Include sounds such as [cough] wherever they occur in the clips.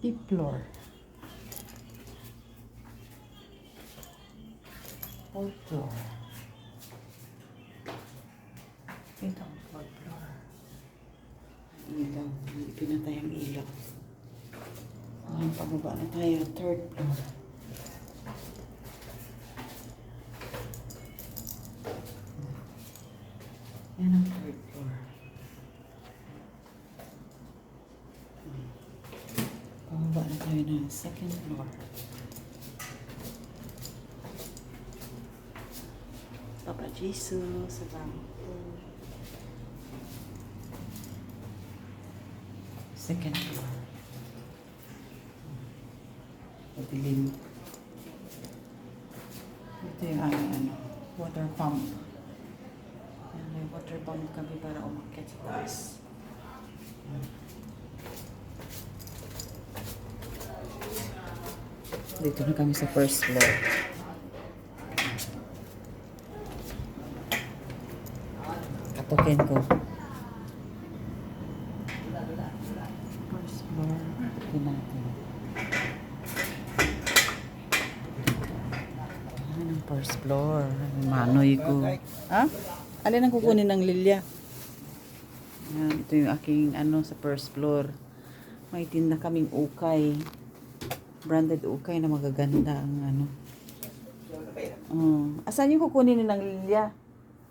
Deep floor. Fourth floor. Ito ang fourth floor. Ilaw. Hindi pinatay ang ilaw. Ngayon, pababa na tayo. Third floor. Yan ang third floor. Na tayo ng second floor. Papa Jesus, salamat po. Second floor. Madilim. Ito yung aming ano, water pump. Yan, may water pump kami para umakyat sa taas. Dito na kami sa first floor. Katukin ko. First floor. Katukin natin. Yan ang first floor. Manoy ko. Ha? Alin ang kukunin ng Lilia? Yan, ito yung aking ano sa first floor. May tinda kaming ukay. Branded ukay na magaganda ang ano. Um, asan yung kukunin ni ng Lilia?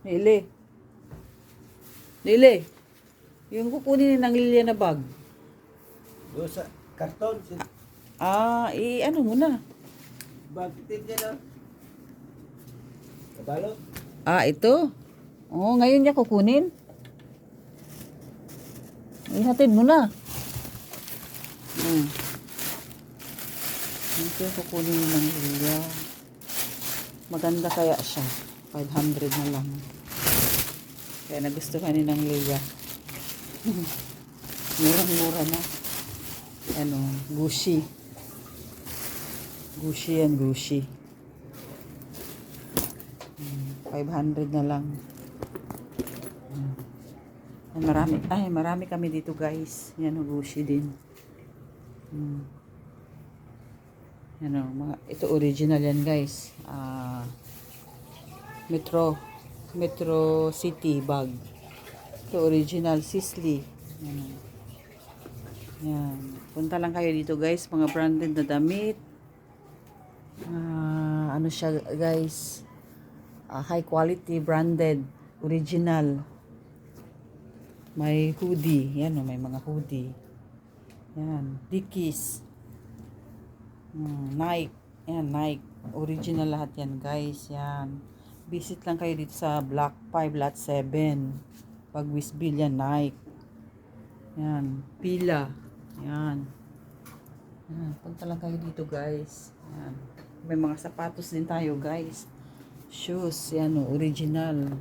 Lili. Lili. Yung kukunin ni ng Lilia na bag. Doon sa karton, Ah, i ano muna. Bagtip niya na. Kabalo? Ah, ito. Oh, ngayon niya kukunin. Ihatid mo na. Hmm. Ito yung kukunin mo ng Lilia. Maganda kaya siya. 500 na lang. Kaya nagustuhan ni ng Lilia. [laughs] Murang-mura na. Ano, Gucci. Gucci yan. Hmm, 500 na lang. Ay, marami, ay, marami kami dito guys. Yan, o, Gucci din. Hmm. Yan, mga, ito original yan guys. Ah, Metro, Metro City bag. Ito original, Sisley. Yan. Yan. Punta lang kayo dito guys, mga branded na damit. Ah, ano siya guys? Ah, high quality, branded, original. May hoodie. Yan o, may mga hoodie. Yan. Dickies. Hmm, Nike. Yan, Nike. Original lahat yan, guys. Yan. Visit lang kayo dito sa Block 5, Lot 7. Pag Wisbil yan, Nike. Yan. Pila. Yan. Yan. Punta lang kayo dito, guys. Yan. May mga sapatos din tayo, guys. Shoes. Yan o, original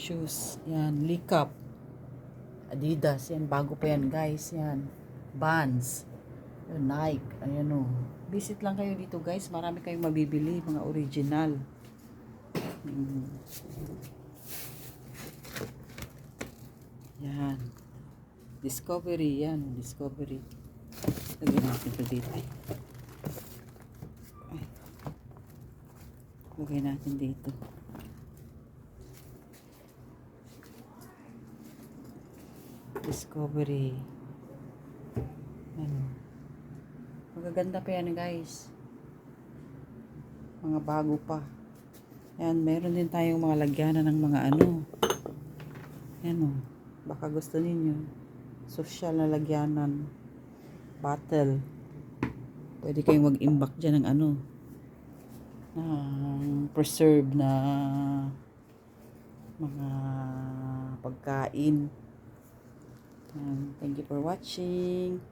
shoes. Yan, Likap. Adidas. Yan, bago pa yan guys. Yan. Vans. Yan, Nike. Ayan o. Visit lang kayo dito guys. Marami kayong mabibili. Mga original. Mm. Yan. Discovery. Yan, Discovery. Lagyan natin ito dito. Lagyan natin dito. Discovery. Ano. Magaganda pa yan guys. Mga bago pa. Yan, meron din tayong mga lagyanan ng mga ano. Yan o. Baka gusto ninyo. Social na lagyanan. Bottle. Pwede kayong mag-imbak dyan ng ano. ng preserve na mga pagkain. Um, thank you for watching.